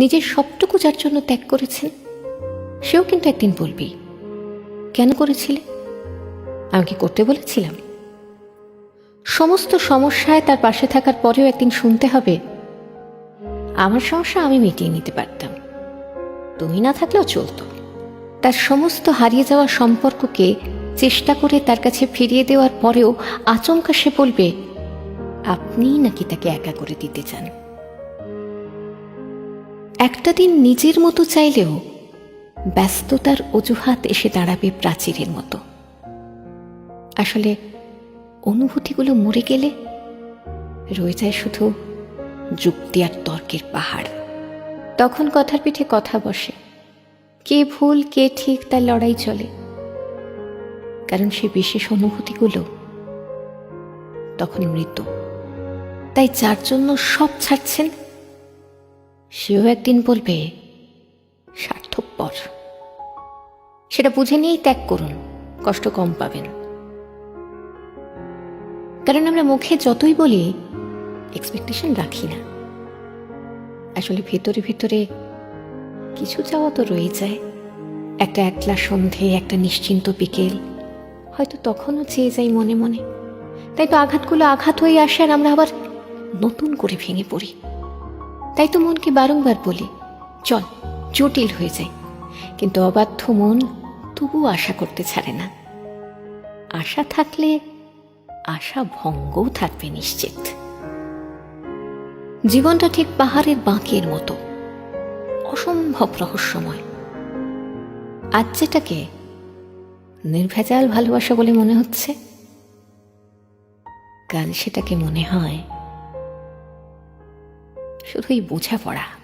নিজের সবটুকু যার জন্য ত্যাগ করেছেন সেও কিন্তু একদিন বলবি, কেন করেছিলে? আমি কি করতে বলেছিলাম? সমস্ত সমস্যায় তার পাশে থাকার পরেও একদিন শুনতে হবে, আমার সমস্যা আমি মিটিয়ে নিতে পারতাম। তুমি না থাকলেও চলতো। তার সমস্ত হারিয়ে যাওয়া সম্পর্ককে চেষ্টা করে তার কাছে ফিরিয়ে দেওয়ার পরেও আচমকা সে বলবে, আপনিই নাকি তাকে একা করে দিতে চান? একটা দিন নিজের মতো চাইলেও ব্যস্ততার অজুহাত এসে দাঁড়াবে প্রাচীরের মতো। আসলে অনুভূতিগুলো মরে গেলে রয়ে যায় শুধু যুক্তি আর তর্কের পাহাড়। তখন কথার পিঠে কথা বসে। কে ভুল, কে ঠিক তার লড়াই চলে। কারণ সে বিশেষ অনুভূতিগুলো তখন মৃত তাই যার জন্য সব ছাড়ছেন সেও একদিন বলবে স্বার্থপর সেটা বুঝে নিয়েই ত্যাগ করুন, কষ্ট কম পাবেন। কারণ আমরা মুখে যতই বলি এক্সপেকটেশন রাখি না। আসলে ভেতরে ভেতরে কিছু চাওয়া তো রয়ে যায়। একটা একলা সন্ধে, একটা নিশ্চিন্ত বিকেল, হয়তো তখনও চেয়ে যাই মনে মনে। তাই তো আঘাতগুলো আঘাত হয়ে আসে আর আমরা আবার নতুন করে ভেঙে পড়ি। তাই তো মনকে বারংবার বলি, চল, জটিল হয়ে যায় কিন্তু অবাধ্য মন তবু আশা করতে ছাড়ে না। আশা থাকলে আশা ভঙ্গও থাকবে নিশ্চিত। জীবনটা ঠিক পাহাড়ের বাঁকের মতো, অসম্ভব রহস্যময়। আজ যেটাকে নির্ভেজাল ভালোবাসা বলে মনে হচ্ছে, কাল সেটাকে মনে হয় শুধুই বোঝাপড়া